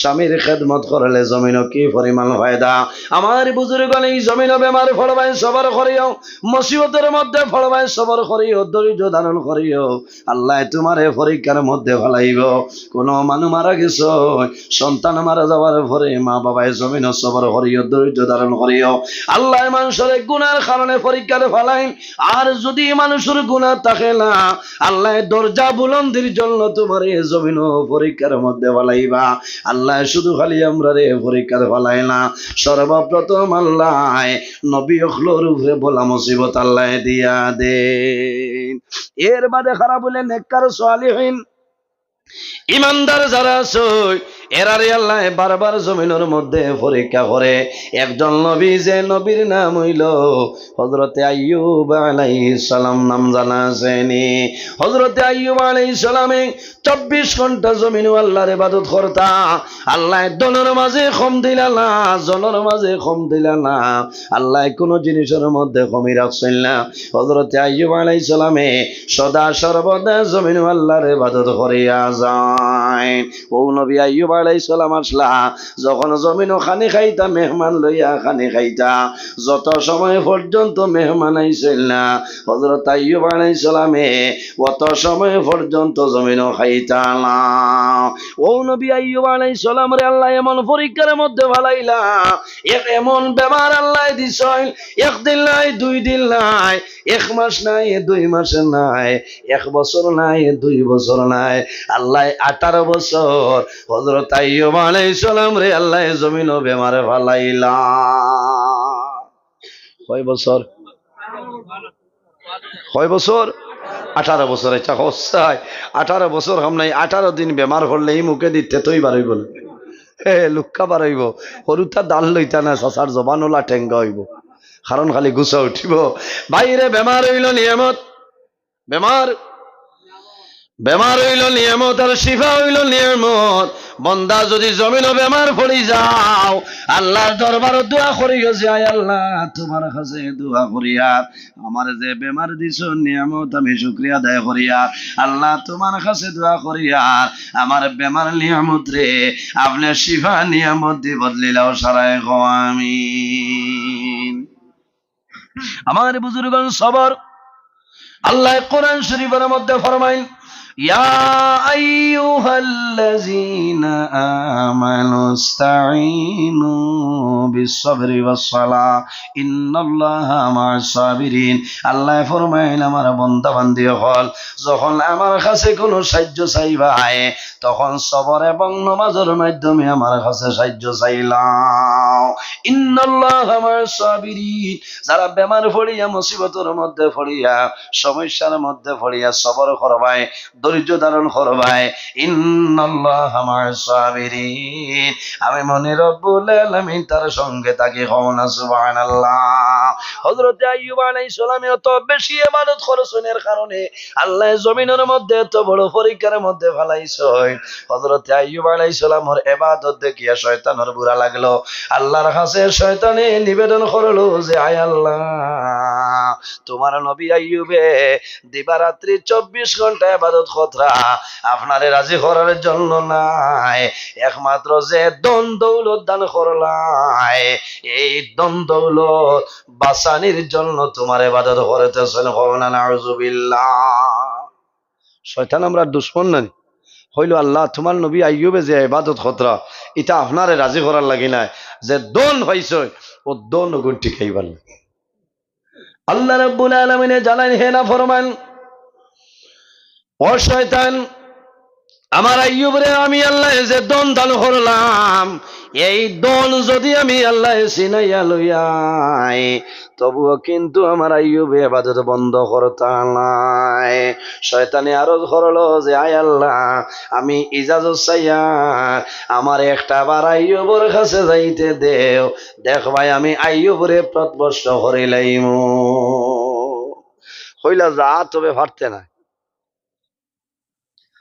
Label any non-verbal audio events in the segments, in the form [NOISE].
স্বামীর খেদমত করলে জমিন কি পরিমাণ ফায়দা আমার বুজুর্গ এই জমিন বেমার ফলবাই সবার করিও। মুসিবতের মধ্যে ফলবাই সবার করিও ধৈর্য ধারণ করিও। আল্লাহ তোমারে পরীক্ষার মধ্যে ফলাইব। কোন মানুষ মারা গেছ, সন্তান মারা যাওয়ার পরে মা বাবাই জমিন সবার করিও ধৈর্য ধারণ করিও। আল্লাহ মানুষের গুনার কারণে পরীক্ষার ফলাই আর যদি মানুষের গুণা থাকে না, আল্লাহ দরজা বুলন্দির জন্য তোমার এ জমিন পরীক্ষার মধ্যে ফলাইবা। আল্লাহ শুধু খালি আমরা রে পরীক্ষার ফলাই না, সর্বপ্রথম আল্লাহ নবী অখলোর উপরে বলা মুসিবত আল্লাহ দিয়া দে এর বাদে খারাপ বলে নেককার সোয়ালিহীন ইমানদার যারা আছে এরারে আল্লাহ বারবার জমিনের মধ্যে পরীক্ষা করে। একজন নবী, যে নবীর নাম হইল হজরতে আইয়ুব আলাইহিস সালাম, নাম জানা আছেনি হজরতে আইয়ুব আলাইহিস সালামে চব্বিশ ঘণ্টা জমিন আল্লাহর ইবাদত করতা। আল্লাহ দনের মাঝে কম দিলা না, জনের মাঝে কম দিলা না। আল্লাহ কোনো জিনিসের মধ্যে কমি রাখছেন না। হজরতে আইয়ুব আলাইহিস সালামে সদা সর্বদা জমিন আল্লাহর ইবাদত করিয়া যায়। ও নবী আইয়ুব জমিন খানি খাইতা, মেহমান লইয়া খাইতা। যত সময় পর্যন্ত মেহমান আইছিল না হজরত এমন পরীক্ষার মধ্যে এক এমন বেমার আল্লাহ দিছইল একদিন নাই, দুই দিন নাই, এক মাস নাই, দুই মাস নাই, এক বছর নাই, দুই বছর নাই। আল্লাহ আঠারো বছর হজরত আইয়ুব আলাইহিস সালাম রে আল্লাহ জমিন বেমারে ভালাইলা কয় বছর? কয় বছর? আঠারো বছর এটা হসাই আঠারো বছর হাম নাই, আঠারো দিন বেমার হলে এই মুখে দিতে তৈ বারইব না। হে লুক্কা বারইব সৰুতা দাল লইতা না চাচার জবান ওলা ঠেঙ্গা হইব। কারণ খালি গুছা উঠিব। বাইরে বেমার হইল নিয়মত। বেমার বেমার হইল নিয়মত আর শিফা হইল নিয়মত। বন্দা যদি জমিন বেমার পড়ি যাও, আল্লাহর দরবার দোয়া করিও যে, আয় আল্লাহ, তোমার কাছে দোয়া করিয়া আমার যে বেমার দিছ, নিয়ামত আমি শুক্রিয়া আদায় করিয়া আল্লাহ তোমার কাছে দোয়া করিয়া আমার বেমার নিয়ামত রে, আপনি শিফা নিয়ামত দি বদলিলাও সারায় আমিন। আমার বুজুর্গন সবর। আল্লাহ কোরআন শরীফের মধ্যে ফরমাইন يا أيها الذين آمنوا استعينوا بالصبر والصلاة إن الله مع الصابرين আল্লাহ ফরমাইন আমার বন্দা বান্দি হল যখন আমার কাছে কোনো সাহায্য চাইবাই তখন সবর এবং নমাজের মাধ্যমে আমার কাছে সাহায্য চাইলাম ইন্নাল্লাহ আমার সাবিরিন যারা বেমার পড়িয়া মুসিবতের মধ্যে পড়িয়া সমস্যার মধ্যে পড়িয়া সবর করবায় ধৈর্য ধারণ করবায় আমি মনে রব্বুল আলামিন তার সঙ্গে হওনা সুবহানাল্লাহ। হযরত আইয়ুব আলাইহিস বেশি ইবাদত খরচনের কারণে আল্লাহ জমিনের মধ্যে এত বড় পরীক্ষার মধ্যে ফেলাইছে হযরত আইয়ুব আলাইহিস সালামের ইবাদত দেখিয়া শয়তানের বুড়া লাগল। আল্লাহর কাছে শয়তানে নিবেদন করল যে, আয় আল্লাহ, তোমার নবী আইয়ুবে দিবারাত্রি চব্বিশ ঘণ্টা ইবাদত খতরা আপনারে রাজি করার জন্য নাই। একমাত্র যে দন দৌলত দান করলাই, এই দন দৌলত বাসানির জন্য তোমার ইবাদত করতেছেন হওনা শয়তান আমরা দুশ্মন নানি। হইল আল্লাহ, তোমার নবী আইয়ুবে যে ইবাদত খতরা, এটা আপনারে রাজি করার লাগি নাই। যে দন হইছে, ও দন গুণ টিকাইবার লাগে। আল্লাহ রাব্বুল আলামিনে জানান হে না ফরমান ও শয়তান, আমার আইয়ুবরে আমি আল্লাহ যে দন দান করলাম, এই দন যদি আমি আল্লাহ চিনাইয়া লইয়াই, তবুও কিন্তু আমার আইয়ুবে আবাদত বন্ধ করতাম নাই। শয়তানে আরও করল যে, আয় আল্লাহ, আমি ইজাজত চাইয়া আমার একটা বার আইয়ুবর কাছে যাইতে দেও। দেখ ভাই, আমি আইয়ুবরে প্রতবর্ষ করিলাইম হইলা যা, তবে পারতে না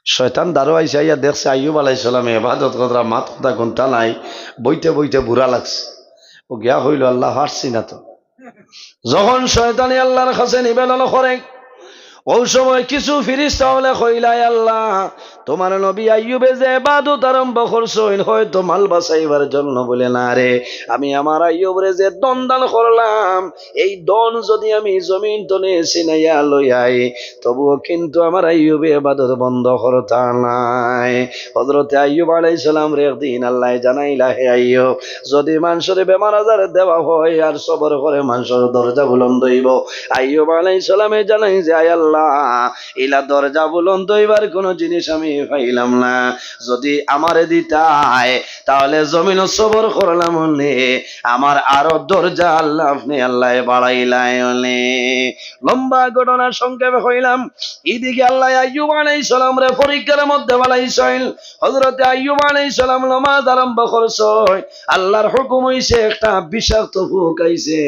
শয়তান দারো আইসে আইয়া দেখছে আইয়ুব আলাইসালাম এবাদত কথা মাত কথা ঘণ্টা নাই বইতে বইতে বুড়া লাগছে। ও গিয়া হইল, আল্লাহ হারছি না তো। যখন শয়তানি আল্লাহর কাছে নিবেদন করে ওই সময় কিছু ফিরিস্তা হলে কইলাই আল্লাহ তোমার নবী আইয়ুবে যে এবাদত আরম্ভ করছেন হয়তো মাল বাঁচাইবার জন্য বলে না রে। আমি আমার আইয়ুবরে যে দন দান করলাম, এই দন যদি আমি জমিন তনে সিনাইয়া লইয়াই তবুও কিন্তু আমার আইয়ুবে এবাদত বন্ধ করতা নাই। হজরতে আইয়ুব আলাইহিস সালাম রে একদিন আল্লাহ জানাইলা, হে আইয়ুব, যদি মানুষের বেমার আজার দেওয়া হয়, আর সবর করে মানুষের দরজা বুলন্দ হইব। আইয়ুব আলাইহিস সালামে জানাই যে, আয় আল্লাহ, ইলা দরজা বুলন্দ হইবার কোন জিনিস আমি পাইলাম না। যদি আমারে দিতাই তাহলে জমিন সবর করলাম নে আমার আরও দরজা আল্লাহ আল্লাহ বাড়াইলাই নে লম্বা ঘটনা সংক্ষেপে হইলাম এদিকে আল্লাহ আইয়ুব আলাইহিস সালাম রে পরীক্ষার মধ্যে বালাইছেন হযরতে আইয়ুব আলাইহিস সালাম নামাজ আরম্ভ করছেন। আল্লাহর হুকুম হইছে একটা বিষাক্ত ফুক আইছে।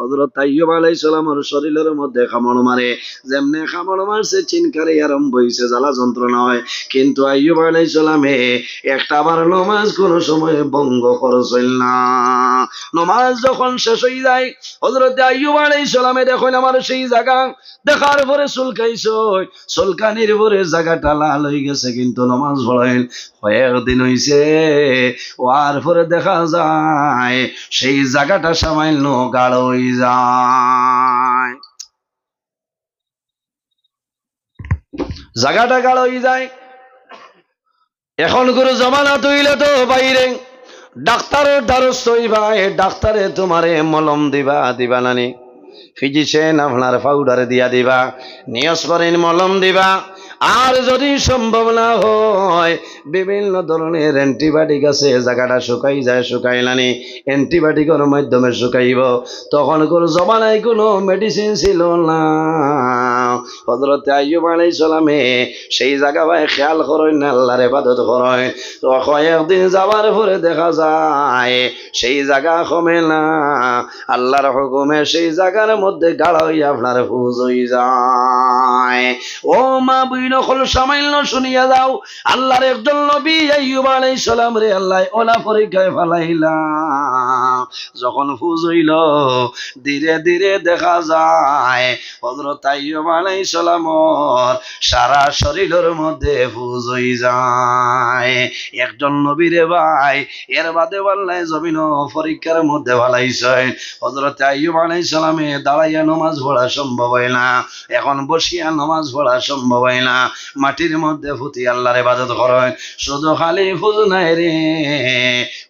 হযরত আইয়ুব আলাইহিস সালামের শরীরের মধ্যে কামড় মারে। যেমনে কামড় মারছে, চিনকারে আরম্ভ হইছে, জ্বালা যন্ত্রণা হয়। কিন্তু আইয়ুব আলাইহিস সালামে একটা আবার নমাজ কোন সময় ভঙ্গ করছিল না। নমাজ যখন শেষ হয়ে যায়, হযরতে আইয়ুব সালামে দেখুন আমার সেই জায়গা, দেখার পরে চুলকাইছ চুলকানির পরে জায়গাটা লাল হয়ে গেছে, কিন্তু নমাজ পড়েন, কয়েকদিন হইছে, ওয়ার পরে দেখা যায়, সেই জায়গাটা সামান্য গাঢ় হয়ে যায়। জায়গাটা গাঢ় হয়ে যায় এখন গুরু জমানা তুইলে তো বাইরে। ডাক্তারের দ্বারস্থ ভাই ডাক্তারে তোমারে মলম দিবা দিবা নানি। ফিজিশিয়ান আপনার পাউডার দিয়া দিবা নিয়স করেন মলম দিবা। আর যদি সম্ভব না হয়, বিভিন্ন ধরনের অ্যান্টিবায়োটিক আছে, জায়গাটা শুকাই যায় শুকাইলানি অ্যান্টিবায়োটিকের মাধ্যমে শুকাইব। তখন কোনো জমানায় কোনো মেডিসিন ছিল না। হজরতে আইয়ুব আলাইহিস সালামে সেই জায়গা ভাই খেয়াল করেন না, আল্লাহর ইবাদত করেন। তো কয়েকদিন যাবার পরে দেখা যায়, সেই জায়গা কমে না। আল্লাহর হুকুমে সেই জায়গার মধ্যে গাঢ় হইয়া আপনার হুজ হয়ে যায়। ও মা বুইন সামাইল সামান্য শুনিয়া যাও আল্লাহর একজন নবী আইয়ুব আলাইহিস সালাম রে আল্লাহ, ওলা পরীক্ষায় ফালাইলা যখন ফুজ হইল, ধীরে ধীরে দেখা যায়, হযরত আইয়ুব সালামর সারা শরীরের মধ্যে ফুজ হই যায়। একজন নবীরে ভাই, এর বাদে আল্লাহ জমিন পরীক্ষার মধ্যে ফালাইছে। হযরত আইয়ুব আলাইহিস সালামে দাঁড়াইয়া নামাজ পড়া সম্ভব হয় না। এখন বসিয়া নামাজ পড়া সম্ভব হয় না। মাটির মধ্যে ফুটি আল্লাহর ইবাদত করেন শুধু খালি ফুজ নাই রে।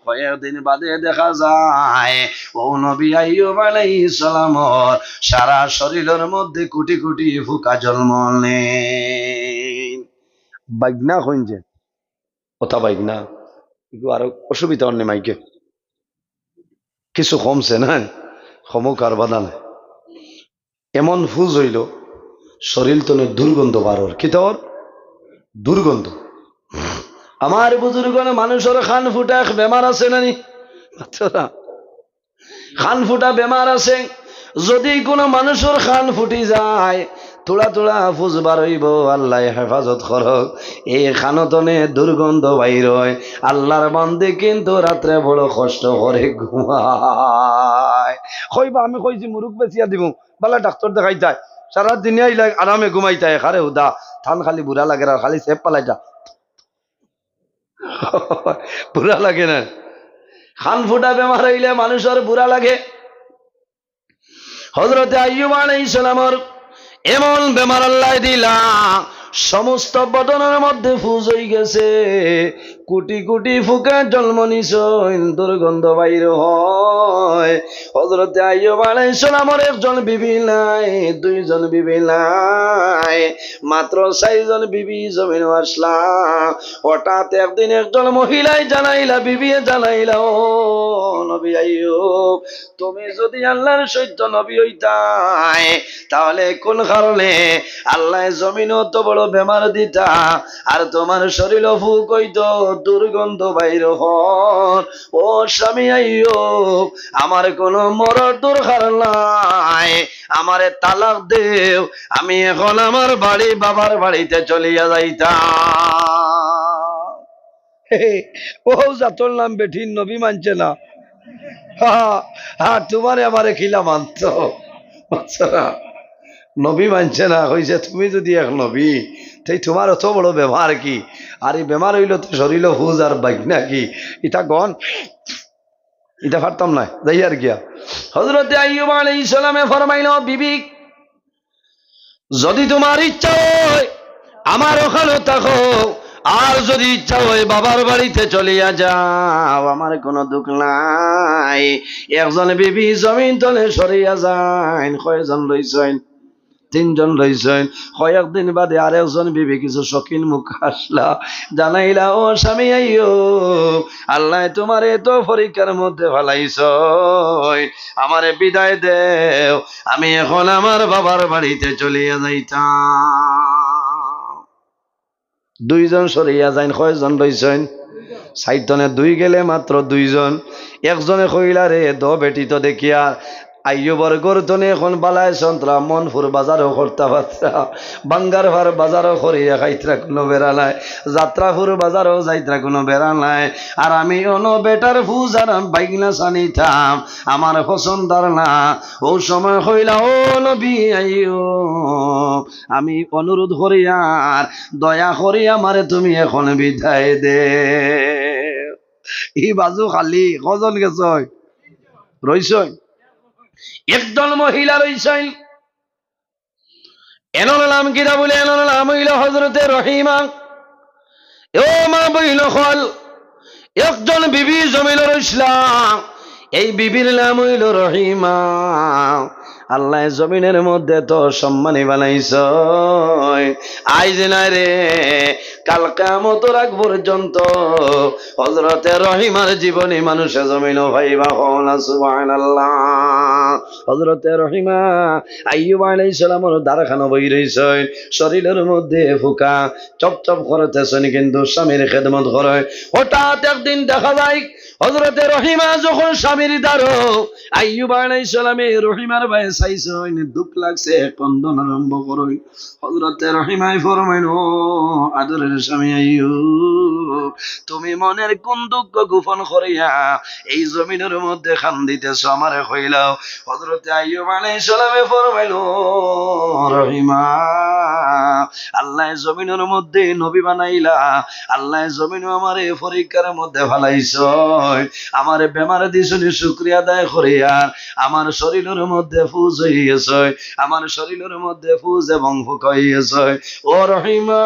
কয়েকদিন বাদে দেখা যায়। ও নবী আইয়ুব আলাইহিস সালামর সারা শরীরের মধ্যে কোটি কোটি ফুকা জন্ম নেই বাগনা হইছে কথা বাগনা এগুলো আরও অসুবিধা অন্য মাইকে। কিছু কমছে না সমুক আর বাধা নাই। এমন ফুজ হইল, শরীর তনে দুর্গন্ধ বারর। কি তোর? দুর্গন্ধ। আমার বুজুর্গ মানুষের খান ফুটা বেমার আছে নানি? খান ফুটা বেমার আছে। যদি কোনো মানুষের খান ফুটি যায়, তোলা তোলা ফুজবার হইব, আল্লাহ হেফাজত করক এই খানতনে দুর্গন্ধ বাইর হয়। আল্লাহর বান্দে কিন্তু রাত্রে বড় কষ্ট করে ঘুমায়। কইবা, আমি কইছি মুরুখ বেচিয়া দিব। বালা ডাক্তার দেখাই যায় সারা দিনে আরামে ঘুমাইতায়। খারে হুদা, থান খালি বুড়া লাগে খালি সেপ পালাইটা [LAUGHS] বুড়া লাগে না। খান ফুটা বেমার হইলে মানুষের বুড়া লাগে। হজরতে আইয়ুব আলাইহিস সালামর এমন বেমার আল্লাহ দিলা, সমস্ত বদনের মধ্যে ফুজ হয়ে গেছে। কোটি কোটি ফুকা জন্ম নিছইন দুর্গন্ধ বাইর হয়। হজরতে আইয়ুব আলাইহিস সালামর একজন বিবি নাই, দুইজন বিবি নাই। মাত্র চারিজন বিবি জমিন আসলা। হঠাৎ একদিন একজন মহিলাই জানাইলা বিবি জানাইলা, ও নবী আইয়ুব, তুমি যদি আল্লাহর সত্য নবী হইতাই, তাহলে কোন কারণে আল্লাহ জমিন তো বড় বেমার দিতা, আর তোমার শরীর ফুক হইতো দুর্গন্ধ বাইর হন। ও স্বামী আইয়ুব আমার কোনো মরার দরকার নাই। আমারে তালাক দেও, আমি এখন আমার বাড়ি, বাবার বাড়িতে চলিয়া যাইতাম। ও জাতর নাম নবী মানছে না। তোমারে আমারে খিলা মানত নবী মানছে না হয়েছে তুমি যদি এক নবী তাই তোমার অত বড় বেমার কি? আর এই বেমার হইল তো শরীর হুজ আর বাইক নাকি? এটা গন এটা পারতাম না, যাই আর গিয়া। হজরতে আইয়ুব আলাইহিস সালামে ফরমাইল, বিবি, যদি তোমার ইচ্ছা হয়, আমার ওখানে থাকো। আর যদি ইচ্ছা হয়, বাবার বাড়িতে চলিয়া যাও। আমার কোনো দুঃখ নাই। একজন বিবি জমিন তলে সরিয়া যাইন, কয়জন লইছেন? তিনজন লইছেন কয়েকদিন বাদে আর একজন বিবি কিছু শকিন মুখ আসলা। জানাইলা, ও স্বামী আইও আল্লাহ তোমার এত পরীক্ষার মধ্যে ফেলাইছ আমারে বিদায় দেও। আমি এখন আমার বাবার বাড়িতে চলিয়া যাইতাম। দুইজন সরিয়া যাইন, কয়জন লইছেন সাইটনে দুই গেলে মাত্র দুইজন। একজনে কইলা, রে, দ বেটি, তো দেখিয়া আইয়ুবর গরতনে এখন বালায় সন্ত্রা মনপুর বাজারও করতে পারতা বাঙ্গার ভার বাজারও করিয়া খাইত্রা কোনো বেড়া নাই। যাত্রাপুর বাজারও যাইত্রা কোনো বেড়া নাই। আর আমি অন বেটার ফুজার বাইকনা সানিতাম আমার পছন্দার না। ও সময় হইলা ও নবী আইও আমি অনুরোধ করি আর দয়া করি আমারে তুমি এখন বিদায় দে। ই বাজু খালি, কজন গেছ রইছই? একদল মহিলা রয়েছেন। এনর নাম কিরা বলে? এনর নাম হইল হজরতে রহিমা। ও মা বইল হল একজন বিবি জমিল ইসলাম। এই বিবির নাম হইল রহিমা। আল্লাহ জমিনের মধ্যে তো সম্মানী বানাইছ আইজ নাই রে, কাল কামত রাখ পর্যন্ত হজরতে রহিমার জীবনী মানুষে জমিন ভাইবা হলা সুবান আল্লাহ হজরতে রহিমা আইয়ুব আলাইহিস সালামর দারখানা বই রইছেন শরীরের মধ্যে ফুকা চপ চপ করতেছেন কিন্তু স্বামীর খেদমত করে। হঠাৎ একদিন দেখা যায় হজরতে রহিমা যখন স্বামীর দ্বারো আইয়ুব আলাইহিস সালামে রহিমার ভাই চাইছেন দুঃখ লাগছে কন্দন আরম্ভ করই হজরতে রহিমাই ফরমাইন আদরের স্বামী আইয়ুব, তুমি মনের কোন দুঃখ গোপন করিয়া এই জমিনের মধ্যে খান দিতেছ, আমারে হইলাও হজরতে আইয়ুব আলাইহিস সালামে ফরমাইল রহিমা, আল্লাহ জমিনের মধ্যে নবী বানাইলা, আল্লাহ জমিন আমারে পরীক্ষার মধ্যে ফালাইছ আমার বেমার দিছনি, শুক্রিয়া আদায় করিয়া আমার শরীরের মধ্যে ফুজ হইয়াছে, আমার শরীরের মধ্যে ফুজ এবং ফুক হইয়াছে। ও রহিমা,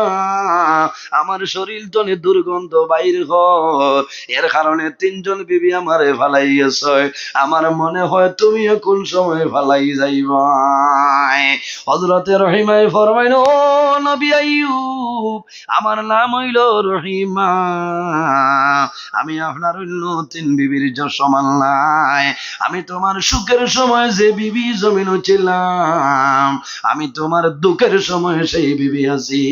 আমার শরীর তনে দুর্গন্ধ বাইর ঘর এর কারণে তিনজন বিবি আমারে ফালাইয়াছে। আমার মনে হয় তুমিও কোন সময় ফালাই যাইবা হজরতে রহিমাই ফরমাইন, ও নবী আইয়ুব, আমার নাম হইল রহিমা। আমি আপনার অন্য তিন বিবির সমান নাই আমি তোমার সুখের সময় যে বিবি জমিন ছিলাম, আমি তোমার দুঃখের সময় সেই বিবি আছি।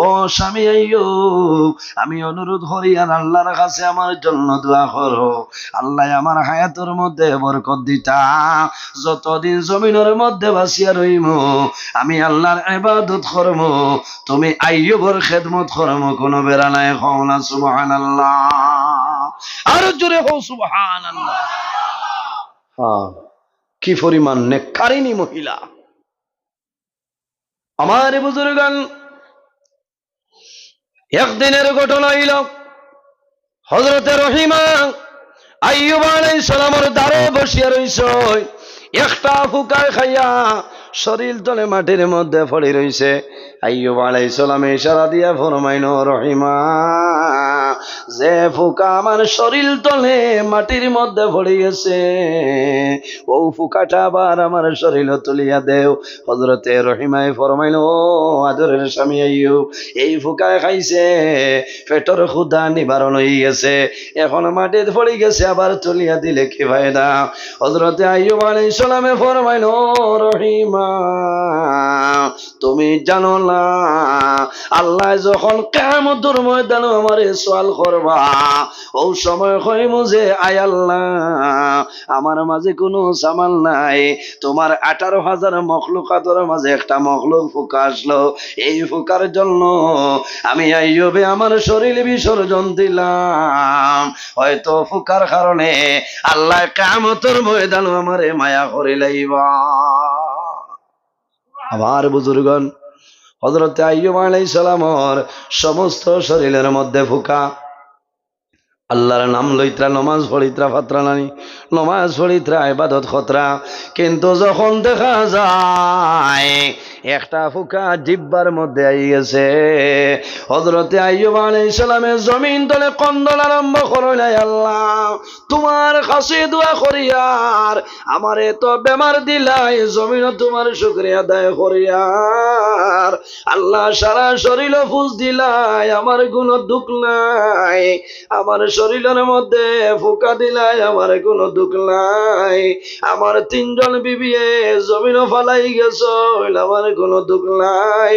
ও স্বামী আইয়ুব আমি অনুরোধ করি আর আল্লাহর কাছে আমার জন্য দোয়া করো। আল্লাহ আমার হায়াতের মধ্যে বরকত দিতা। যতদিন জমিনের মধ্যে বাসিয়া রইম, আমি আল্লাহর ইবাদত করম। তুমি আইয়ুবর খেদমত করম, কোনো বেড়া নাই হও না, সুবহানাল্লাহ। আরও জোরে সুবহানাল্লাহ। হ্যাঁ কি পরিমাণ নেকারিনী মহিলা। আমার বুজুর্গান, একদিনের ঘটনা হইল হজরতে রহিমা আইয়ুব দ্বারে বসিয়া রইছ। একটা ফুকায় খাইয়া শরীর তলে মাটির মধ্যে পড়ে রইছে। আইয়ুব আলাইহিস সালামে ইশারা দিয়া ফরমাইন রহিমা। যে ফুকা আমার শরীর তলে মাটির মধ্যে পড়ে গেছে ও ফুকাটা আবার আমার শরীর তুলিয়া দেও। হজরতে রহিমায় ফরমাইন ও আদরের স্বামী আইয়ুব এই ফুকায় খাইছে, পেটর ক্ষুদা নিবারণ হয়ে গেছে এখন মাটিতে পড়ে গেছে, আবার তুলিয়া দিলে কি ফায়দা? হজরতে আইয়ুব আলাইহিস সালামে ফরমাইন ও রহিমা, তুমি জানো না, আল্লাহ যখন কেমতর ময়দান আমারে সোয়াল করবা। ও সময় কইম যে আয় আল্লাহ আমার মাঝে কোনো সামাল নাই। তোমার আঠারো হাজার মখলুকাতর মাঝে একটা মখলুক ফুকা আসলো। এই ফুকার জন্য আমি আইয়বে আমার শরীর বিসর্জন দিলাম। হয়তো ফুকার কারণে আল্লাহ কামতর ময়দান আমারে মায়া করে লাইবা। আমার বুজুর্গন হজরতে আইয়ুব আলাই সালামর সমস্ত শরীরের মধ্যে ফুকা। আল্লাহর নাম লইত্রা, নমাজ পড়িত্রা, ফাত্রা নানি, নমাজ পড়িত্রা, ইবাদত খতরা। কিন্তু যখন দেখা যায়, একটা ফুকা জিব্বার মধ্যে আই গেছে। হজরতে আইয়ুব আলাইহিস সালামের জমিন তলে কন্দন আরম্ভ করলাই আল্লাহ। তোমার কাছে দোয়া করিয়ার আমার এত বেমার দিলাই জমিন তোমার শুক্রিয়া আদায় করিয়ার আল্লাহ সারা শরীর ফুস দিলাই, আমার কোনো দুঃখ নাই, আমার শরীরের মধ্যে ফুকা দিলাই, আমার কোনো দুঃখ নাই। আমার তিনজন বিবিয়ে জমিন ফালাই গেছ আমার কোনো দুঃখ নাই।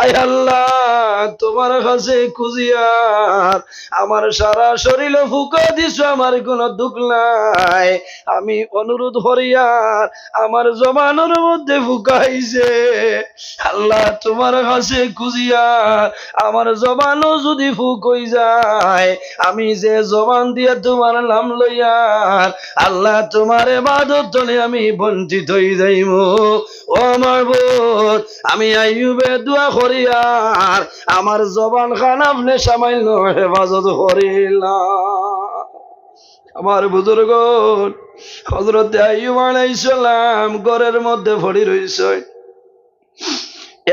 আয় আল্লাহ, তোমার কাছে খুঁজিয়ার আমার সারা শরীরে ফুকা দিছ, আমার কোনো দুঃখ নাই। আমি অনুরোধ করিয়ার আমার জমানোর মধ্যে ফুকাইছে আল্লাহ, তোমার কাছে খুঁজিয়ার আমার জবানও যদি ফুক হই যায়, আমি যে জবান দিয়ে তোমার নাম লইয়ার আল্লাহ তোমার এবাদত তলে আমি বঞ্চিত হই যাইম। ও আমার বোধ আমি আইয়ুবে দোয়া করিয়ার আমার জবান খান আপনি সামান্য হেফাজত করিলাম আমার বুজুর্গ হজরত আইয়ুব আলাইসালাম ঘরের মধ্যে পড়ি রইছে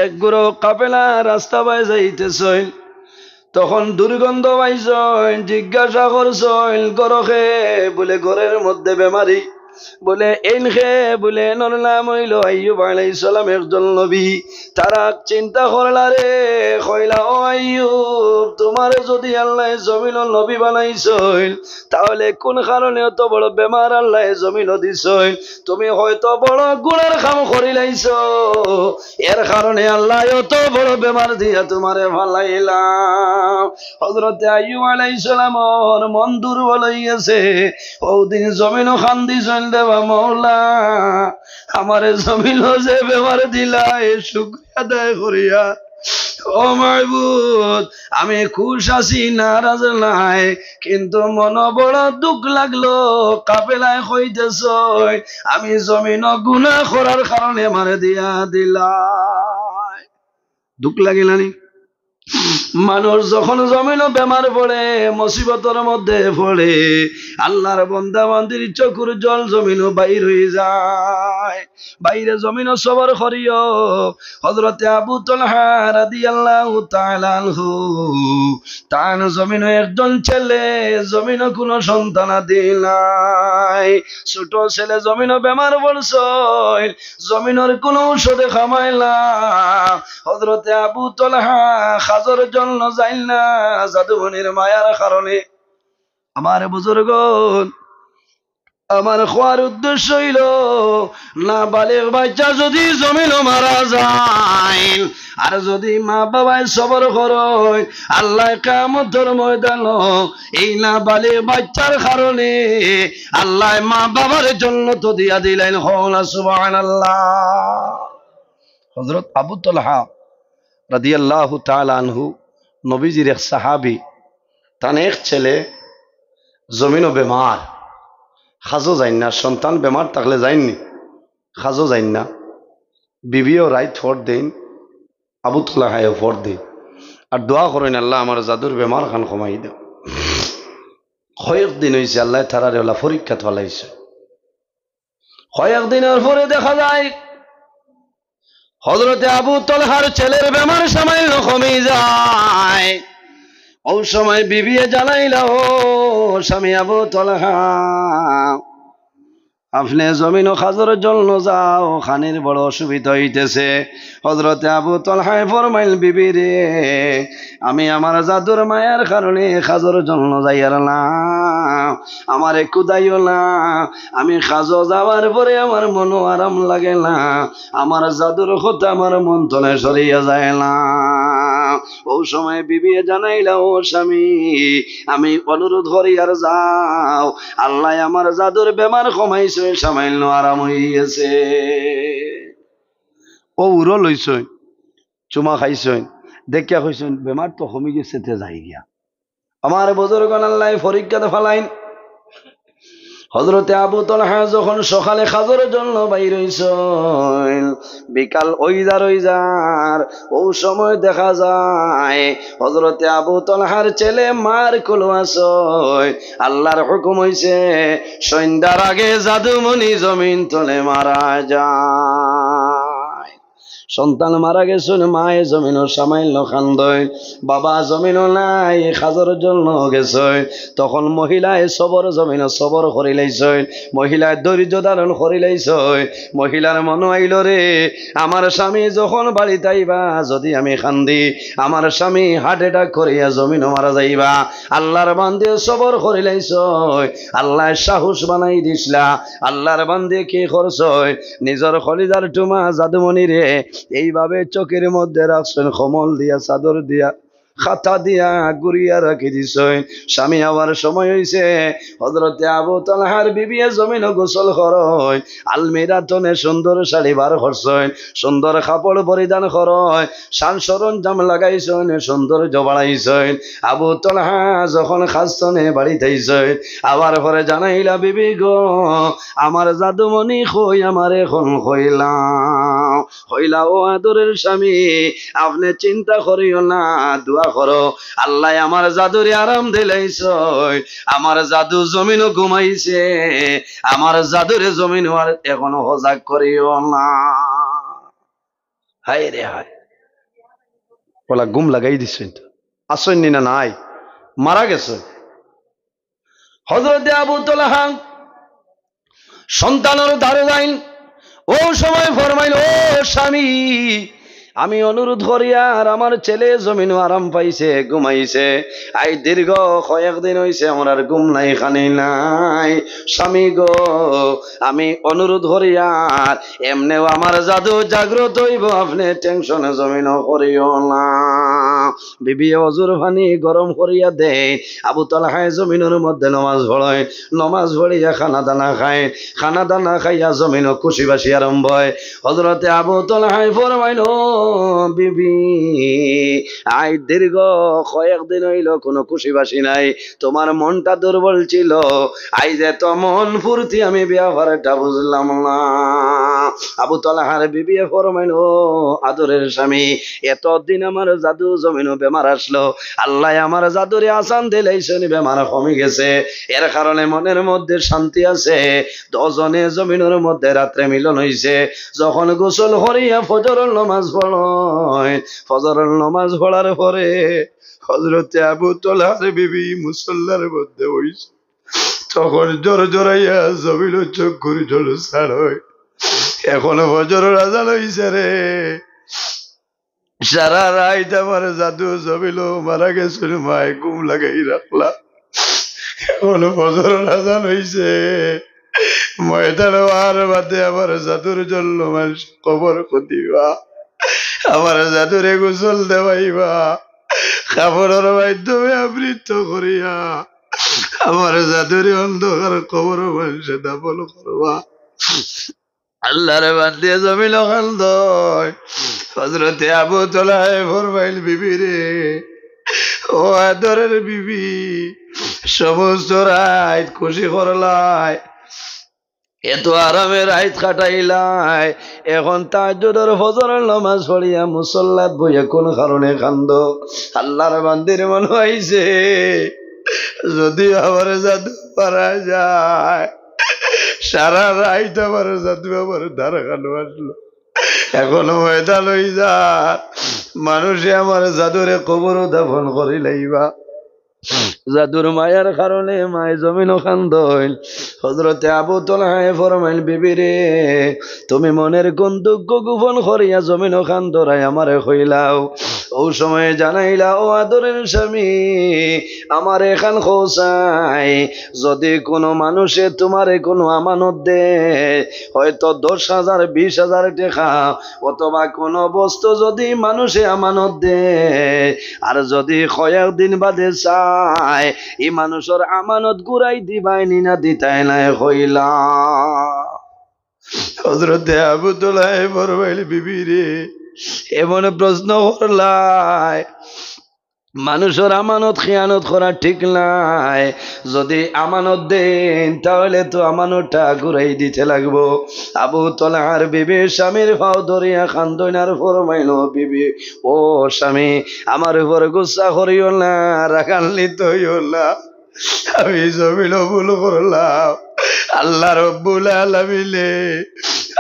এক গুড়ো কাপেলা রাস্তা বাই যাইতেছে তখন দুর্গন্ধ পাইছ জিজ্ঞাসা করছ গরখে বলে ঘরের মধ্যে বেমারি বলে এনখে বলে নাম হইল আইয়ুব আলাইহিস সালাম একজন নবী। তারা চিন্তা করলা রে, কইলা, ও আইয়ুব, তোমার যদি আল্লাহ জমিন নবী বানাইছিল তাহলে কোন কারণে এত বড় বেমার আল্লাহ জমিন দিছিল তুমি হয়তো বড় গুণের কাম করিলাইছ এর কারণে আল্লাহ এত বড় বেমার দিয়া তোমারে ভালাইলাম হজরতে আইয়ুব আলাইহিস সালামর মন দুর্বল গেছে। ওদিন জমিন খান দিছেন দেবা মৌলা, আমারে জমিন যে বেমার দিলা, এ শুক্রিয়া আদায় করিয়া। ও মাহবুদ আমি খুশ আছি, নারাজ নাই, কিন্তু মন বড় দুঃখ লাগল কাপেলায় হইতেছ, আমি জমিন গুণা করার কারণে মারে দিয়া দিলা দুঃখ লাগিলানি মানুষ যখন জমিন বেমার পড়ে, মুসিবতের মধ্যে পড়ে, আল্লাহর বন্দা বান্দির চকুর জল জমিন বাইর হয়ে যায়। বাইরে জমিন সবর করিও হজরতে আবু তলহা রাদিয়াল্লাহু তাআলা আনহু তান জমিন একজন ছেলে, জমিন কোনো সন্তান দিল নাই। ছোট ছেলে জমিন বেমার পড়ছয় জমিনের কোনো ঔষধে খামাইলা হজরতে আবু তলহা খাজর জন্য যাইল না জাদুমনির মায়ার কারণে। আমার বুজুর্গ আমার খোয়ার উদ্দেশ্য হইল, না বালের বাচ্চা যদি জমিন মারা যায়, আর যদি মা বাবায় সবর করয় আল্লাহ কামতর ময়দান এই না বালে বাচ্চার কারণে আল্লাহ মা বাবার জন্য তো দিয়া দিলেন হলা সুবান আল্লাহ হজরত আবু তলহা রাদিয়াল্লাহু তাআলা আনহু নবীজির এক সাহাবী, তার এক ছেলে জমিনও বেমার। খাজো যাইন না, সন্তান বেমার থাকলে যাইননি। খাজো যাইন না। বিবিও রায় ফোর দিন আবুতুল্লাহ হায় ফোর দিন আর দোয়া করেন, আল্লাহ আমার জাদুর বেমার খান কমাই দেও। কয়েক দিন হয়েছে আল্লাহ তারারে ওলা পরীক্ষা ফলাইছে কয়েক দিনের পরে দেখা যায় হজরতে আবু তলহার ছেলের বেমার সামাইল কমে যায়। ও সময় বিবিয়ে জানাইল স্বামী আবু তলহা আপনি জমিন খাজর জন্য যাও, খানির বড় অসুবিধা হইতেছে। হজরতে আবু তলহায় ফরমাইল, বিবি রে, আমি আমার জাদুর মায়ের কারণে খাজর জন্য যাইয়ার না, আমার কুদাইও না, আমি খাজো যাওয়ার পরে আমার মনও আরাম লাগে না, আমার জাদুর কথা আমার মন তলে সরিয়া যায় না। ও সময় বিবিয়ে জানাইলা, ও স্বামী, আমি অনুরোধ করি আর যাও। আল্লাহ আমার জাদুর বেমার কমাইছে, সামাইল আরাম হইয়াছে। ও উড়ো লইছই, চুমা খাইছই, দেখিয়া কইছই, বেমার তো কমি গেছে তে যাই গিয়া আমার বজরগণ আল্লাহ পরীক্ষাতে ফালাইন হজরতে আবু তলহা যখন সকালে খাজর জন্য বাইর বিকাল ওই যার ও সময় দেখা যায় হজরতে আবু তলহার ছেলে মার কলো আসয় আল্লাহর হুকুম হইছে, সন্ধ্যার আগে জাদুমণি জমিন তলে মারা যায় সন্তান মারা গেছেন মায়ে জমিন সামাইল খান্দয়, বাবা জমিন নাই, খাজর জন্য গেছে তখন মহিলায় সবর জমিন সবর করি লাইছে মহিলায় ধৈর্য ধারণ করি লাইছে মহিলার মন আইল রে, আমার স্বামী যখন বাড়িতে আইবা যদি আমি খান্দি, আমার স্বামী হার্ট অ্যাটাক করিয়া জমিন মারা যাইবা। আল্লাহর বান্দে সবর করি লাইছ আল্লাহ সাহস বানাই দিসলা। আল্লাহর বান্দে কি করছ নিজর খলিদার টুমা জাদুমণি রে এইভাবে চোখের মধ্যে রাখছেন, কমল দিয়া, চাদর দিয়া, খাতা দিয়া গুড়িয়া রাখি দিছেন। স্বামী হওয়ার সময় হইছে হজরতে আবু তালহার বিবিয়ে জমিন গোসল করয় আলমিরা তনে সুন্দর শাড়ি বার করছেন, সুন্দর কাপড় পরিধান করয় সান সরঞ্জাম লাগাইছেন, সুন্দর জবাড়াইছেন। আবু তলহা যখন খাস্তনে বাড়িতে আইছেন আবার পরে জানাইলা, বিবি গো, আমার জাদুমণি কই, আমার এখন হইলাম হইলা ও আদরের স্বামী, আপনি চিন্তা করিও না, দোয়া করো। আল্লাহ আমার জাদুরে আরাম দিলাইছ, আমার জাদু জমিনও ঘুমাইছে, আমার জাদুরে জমিন আর এখনও সজাগ করিও না। হাই রে বলা গুম লাগাই দিছেন তো আসেননি না নাই? মারা গেছে। হজরত আবু তোলাহাং সন্তানের ধারে যাইন ও সময় ফরমাইল ও স্বামী আমি অনুরোধ করি আর আমার ছেলে জমিন আরাম পাইছে, ঘুমাইছে। আই দীর্ঘ কয়েকদিন হইছে আমার আর ঘুম নাই, খানি নাই। স্বামী গো, আমি অনুরোধ করি আর এমনেও আমার জাদু জাগ্রত হইব, আপনি টেনশনে জমিন করিও না। বিবি অজুর পানি গরম করিয়া দে আবু তালাহায় জমিনের মধ্যে নমাজ পড়য় নমাজ পড়িয়া খানা দানা খায়, খানা দানা খাইয়া জমিন খুশি বাসি আরম্ভ হয়। হজরতে আবু তালাহায় ফরমাইল বিবি। আই দীর্ঘ কয়েকদিন হইল, কোনো খুশি বাসি নাই। তোমার মনটা দুর্বল ছিল। আই যে তো মন ফুর্তি, আমি ব্যবহারটা বুঝলাম না। আবু তালাহার বিবি ফরমাইল আদরের স্বামী, এতদিন আমার জাদু জমিন বেমার আসলো। আল্লাহ আমার জাদুরে আসান দিলেইছেন বেমার কমে গেছে। এর কারণে মনের মধ্যে শান্তি আছে। দশজনে জমিনের মধ্যে রাত্রে মিলন হইছে। যখন গোসল হরিয়া ফজরের নমাজ পড়য় ফজরের নমাজ পড়ার পরে হজরতে আবু তোলার বিবি মুসল্লার মধ্যে হইছে তখন জোর জোরাইয়া জমিল চোখ ঘুরি জল ছাড়য়। এখনও ফজরের আজান হইছে রে। সারা রাইত আমার জাদু জমিল মারা গেছিল, মায় ঘুম লাগাই রাখলা এখনও ফজর আজান হইছে ময়দান আর বাদে আমার জাদুর জন্য মানুষ কবর দিবা আমার জাদুরে গোসল দেওয়াইবা। কাপড়ের মাধ্যমে আবৃত করিয়া আমার জাদুরে অন্ধকার কবর মানুষে দাপন করবা। আল্লাহরে বান্দিয়ে জমিল খান্দ হজরতে আবু তোলায় ফরমাইল, বিবি রে, ও আদরের বিবি, সমস্ত রাত খুশি করলাই এত আরামে রাত কাটাইলাই এখন তাজুদর ফজরের নমাজ পড়িয়া মুসল্লাত বইয়া কোন কারণে কান্দ? আল্লাহর বান্দির মনে হইছে, যদি আমার জাদু পারা যায়, সারা রাইত আমার জাদু আমার ধারা খানো আসলো। এখনও ময়দা লই যা, মানুষে আমার জাদুরে কবর দাফন করি লাইবা জাদুর মায়ার কারণে মায় জমিন খান্দইল হজরতে আবু তোলায় ফরমাইল, বিবি রে, তুমি মনের কোন দুঃখ গোপন করিয়া জমিন খান্দরাই আমারে হইলাও। ও সময়ে জানাইলা ও আদরের স্বামী, আমার এখান খোসাই যদি কোনো মানুষে তোমারে কোনো আমানত দে, হয়তো দশ হাজার, বিশ হাজার টাকা, অথবা কোনো বস্তু যদি মানুষে আমানত দে। আর যদি কয়েক দিন বাদে চায় এই মানুষের আমানত গুড়াই দিবাই নিনা দিতাই নাই হইলা। হজরতে আবুদুল্লাহ বরবাইল বিবি রে, এমন প্রশ্ন করলাই। মানুষের আমানত, খেয়ানত করা ঠিক নাই। যদি আমানত দেন, তাহলে তো আমানতটা ঘুরাই দিতে লাগবো। আবু তলার বিবি স্বামীর ভাও ধরিয়া খান্দনার ফরমাইল, বিবি, ও স্বামী, আমার উপর গুসা করিও না রাখান্বিত হইও না। আমি জমিল ভুল করলাম। আল্লাহ রব্বুল আলমিলে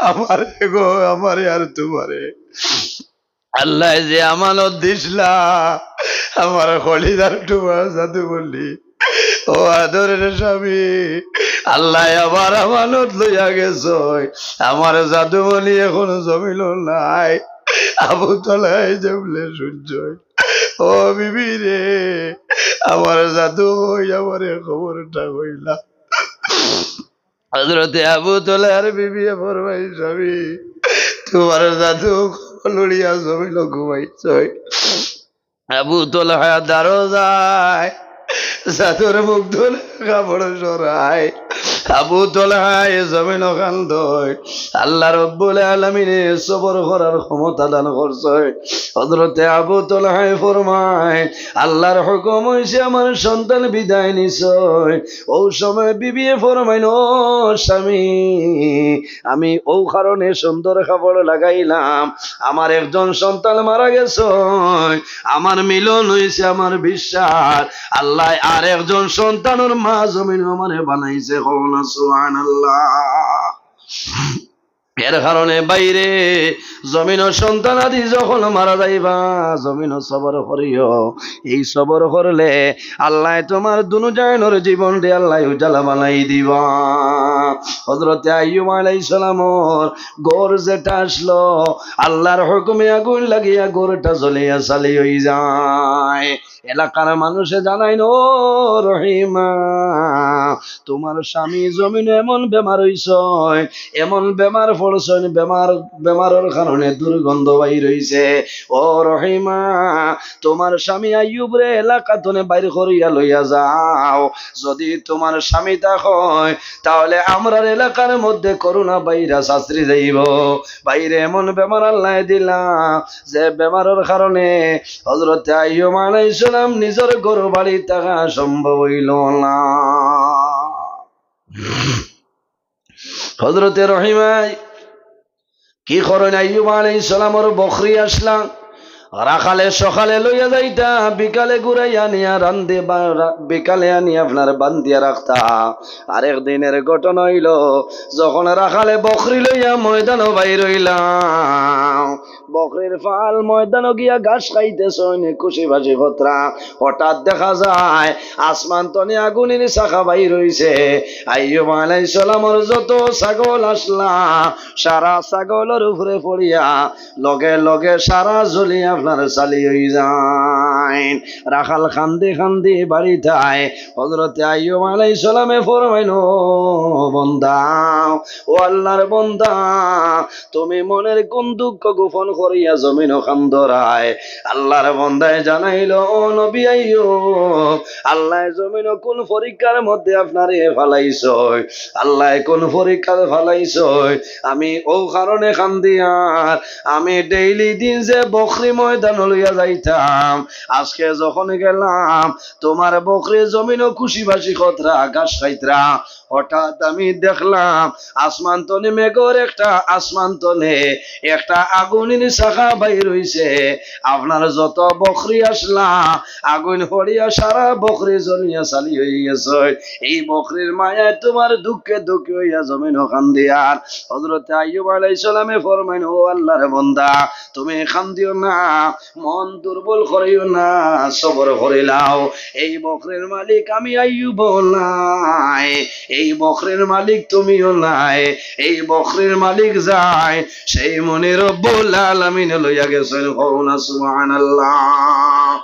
আমার গো, আমারে আর তোমারে আল্লাহ যে আমানত দিসলা, আমার খলিদার টুমা জাদু বললি। ও আদরের স্বামী, আল্লাহ আবার আমানত লইয়া গেছ আমার জাদু বলি এখন জমিল নাই, আবু তলায় জমলে সূর্য ও বিবি রে, আমার জাদু হই, আমার খবরটা হইলা। হজরতে আবু তোলার বিবি ফরমাই স্বামী, তোমার জাদু লড়িয়া জমিল ঘুমাইছ আবু তোলা দারো যায় জাদুর মুখ ধরে কাপড় সরায়। আবু তোলায় জমিন কান্দ আল্লাহ রব্বুল আলমিনে সবর করার ক্ষমতা দান করছে। হজরতে আবু তোলায় ফরমায়, আল্লাহর হুকুম হয়েছে আমার সন্তান বিদায় নিছয় ও সময় বিবিয়ে ফরমাইন ও স্বামী, আমি ও কারণে সুন্দর খাবার লাগাইলাম। আমার একজন সন্তান মারা গেছ আমার মিলন হয়েছে আমার বিশ্বাস। আল্লাহ আর একজন সন্তানের মা জমিন আমারে বানাইছে হল সুহান এর কারণে বাইরে জমিন সন্তান আদি যখন মারা যাইবা, জমিন সবর করিও। এই সবর করলে আল্লাহ তোমার দুনু জীবন রে আল্লাহ উজালা বানাই দিবা। হজরতে আইয়ুব আলাইহিস সালামর গোর যেটা আসলো, আল্লাহর হুকুমে আগুন লাগিয়া গোরটা জ্বলিয়া চালি হয়ে যায়। এলাকার মানুষে জানাই নো রহিমা, তোমার স্বামী জমিন এমন বেমার হইছ, এমন বেমার পড়ছ বেমার, বেমারের কারণে দুর্গন্ধ বাই রইছে ও রহিমা, তোমার স্বামী রে এলাকা বাইর করিয়া লইয়া যাও। যদি তোমার স্বামী তা হয়, তাহলে আমরা এলাকার মধ্যে বাইরা যাইব বাইরে এমন বেমার আল্লাহ দিলাম যে বেমারের কারণে নিজের গরু বাড়ি থাকা সম্ভব হইল না। হজরতে রহিমাই কি করেন আইয়ুব আলাইহিস সালামর বকরি আসলাম? রাখালে, সকালে লইয়া যাইতা, বিকালে ঘুরাইয়া নিয়া, রান্ধে বিকালে আনিয়া আপনার বান্ধিয়া রাখতা আরেক দিনের ঘটনা হইল, যখন রাখালে বকরি লইয়া ময়দানও বাইর হইলাম বকরির ফাল ময়দানও গিয়া ঘাস খাইতেছ খুশি বাসি ভত্রা। হঠাৎ দেখা যায়, আসমান তনে আগুনের শাখা বাইর হইছে। আইয়ুব আলাইহিস সালামর যত ছাগল আসলা, সারা ছাগলের উপরে পড়িয়া লগে লগে সারা জ্বলিয়া আপনার চালি হয়ে যায়। রাখাল খান্দি খান্দি বাড়ি থায় হজরতে আইয়ুব আলাইহিস সালামে ফরমাইন বন্দা, ও আল্লাহর বন্দা, তুমি মনের কোন দুঃখ গোপন করিয়া জমিন খান্দরায় আল্লাহর বন্দায় জানাইল, ও নবী আইয়ুব আল্লাহ জমিন কোন পরীক্ষার মধ্যে আপনারে ফালাইছ আল্লাহ কোন পরীক্ষার ফালাইছ আমি ও কারণে খান্দিয়ার আমি ডেইলি দিন যে বকরি ময়দান লইয়া যাইতাম। আজকে যখন গেলাম, তোমার বকরি জমিনও খুশি বাসি খতরা আকাশ খাইতরা। হঠাৎ আমি দেখলাম, আসমান তনে মেঘর একটা আসমান তনে, একটা আগুনের শাখা বাইর হইছে। আপনার যত বকরি আসলা, আগুন হরিয়া সারা বকরি জ্বলিয়া চালি গেছে। এই বকরির মায়ায় তোমার দুঃখে দুঃখে হইয়া জমিন ওখান দিয়ার হজরতে আইয়ুব আলাইহিস সালামে ফরমাইন, ও আল্লাহর বন্দা, তুমি এখান দিও না, মন দুর্বল করিও না, সবর করিলাও এই বকরির মালিক আমি আইয়ুব নাই, এই বকরির মালিক তুমিও নাই, এই বকরির মালিক যায়, সেই মনের রব্বুল আলামিন লইয়া গেছেন কওনা সুবহানাল্লাহ।